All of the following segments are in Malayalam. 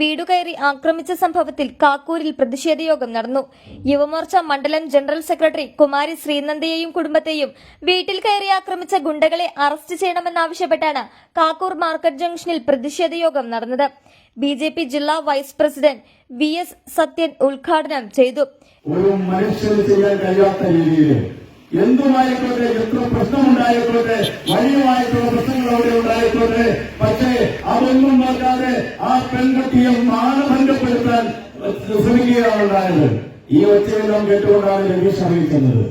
വീടുകയറി ആക്രമിച്ച സംഭവത്തിൽ കാക്കൂരിൽ പ്രതിഷേധ യോഗം നടന്നു. യുവമോർച്ച മണ്ഡലം ജനറൽ സെക്രട്ടറി കുമാരി ശ്രീനന്ദയെയും കുടുംബത്തെയും വീട്ടിൽ കയറി ആക്രമിച്ച ഗുണ്ടകളെ അറസ്റ്റ് ചെയ്യണമെന്നാവശ്യപ്പെട്ടാണ് കാക്കൂർ മാർക്കറ്റ് ജംഗ്ഷനിൽ പ്രതിഷേധ യോഗം നടന്നത്. ബി ജെ പി ജില്ലാ vice president V S Sathyan ഉദ്ഘാടനം ചെയ്തു. ഒരു ചെയ്യാൻ കഴിയാത്ത രീതിയിൽ എന്തുമായിക്കോട്ടെ എത്ര പ്രശ്നമുണ്ടായിക്കോട്ടെ വലിയമായിട്ടുള്ള പ്രശ്നങ്ങൾ അവിടെ ഉണ്ടായിക്കോട്ടെ പക്ഷേ അതൊന്നും നോക്കാതെ ആ പെൺകുട്ടിയെ മാനഭംഗപ്പെടുത്താൻ ശ്രമിക്കുകയാണ് ഉണ്ടായത് ഈ ഒച്ചയെല്ലാം കേട്ടുകൊണ്ടാണ് രവീഷ് അറിയിക്കുന്നത്.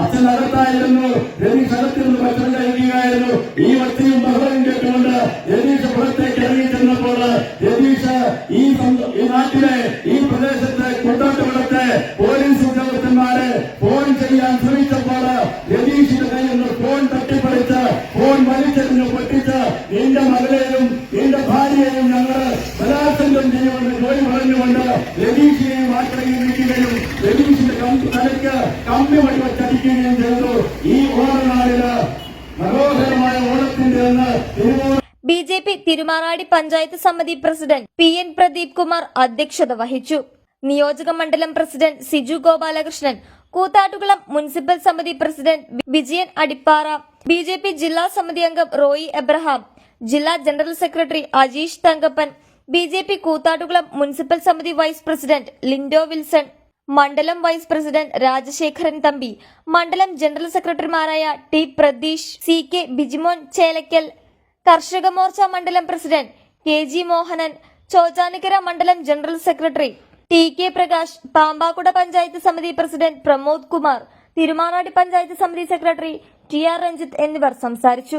അച്ഛൻ അകത്തായിരുന്നു രവീഷ് അകത്തിരുന്ന് ഭക്ഷണം കഴിക്കുകയായിരുന്നു. ഈ ഒച്ചയും ബഹളം കേട്ടുകൊണ്ട് രവീഷ് പുറത്തേക്ക് ഇറങ്ങി ചെന്നപ്പോൾ രവീഷ് ഈ ഈ നാട്ടിലെ ഈ പ്രദേശത്തെ കൊണ്ടാട്ടുകളത്തെ പോലീസ് ഉദ്യോഗസ്ഥന്മാരെ ഫോൺ ചെയ്യാൻ ശ്രമിച്ചപ്പോൾ രതീഷിന്റെ ഈ B J P Thirumarady panchayat സമിതി president P N Pradeep Kumar അധ്യക്ഷത വഹിച്ചു. നിയോജക മണ്ഡലം പ്രസിഡന്റ് സിജു ഗോപാലകൃഷ്ണൻ കൂത്താട്ടുകുളം മുനിസിപ്പൽ സമിതി പ്രസിഡന്റ് വിജയൻ അടിപ്പാറ ബി ജില്ലാ സമിതി അംഗം റോയി എബ്രഹാം ജില്ലാ general secretary Ajeesh Thankappan B J P Koothattukulam municipal സമിതി വൈസ് പ്രസിഡന്റ് ലിൻഡോ വിൽസൺ മണ്ഡലം വൈസ് പ്രസിഡന്റ് രാജശേഖരൻ തമ്പി മണ്ഡലം ജനറൽ സെക്രട്ടറിമാരായ T Pratheesh C K Bijimon Chelakkal Karshaka Morcha മണ്ഡലം president K G Mohanan Chottanikkara മണ്ഡലം general secretary T K Prakash Pampakuda panchayat സമിതി പ്രസിഡന്റ് പ്രമോദ് കുമാർ തിരുമാനാടി പഞ്ചായത്ത് സമിതി സെക്രട്ടറി ടി ആർ രഞ്ജിത്ത് എന്നിവർ സംസാരിച്ചു.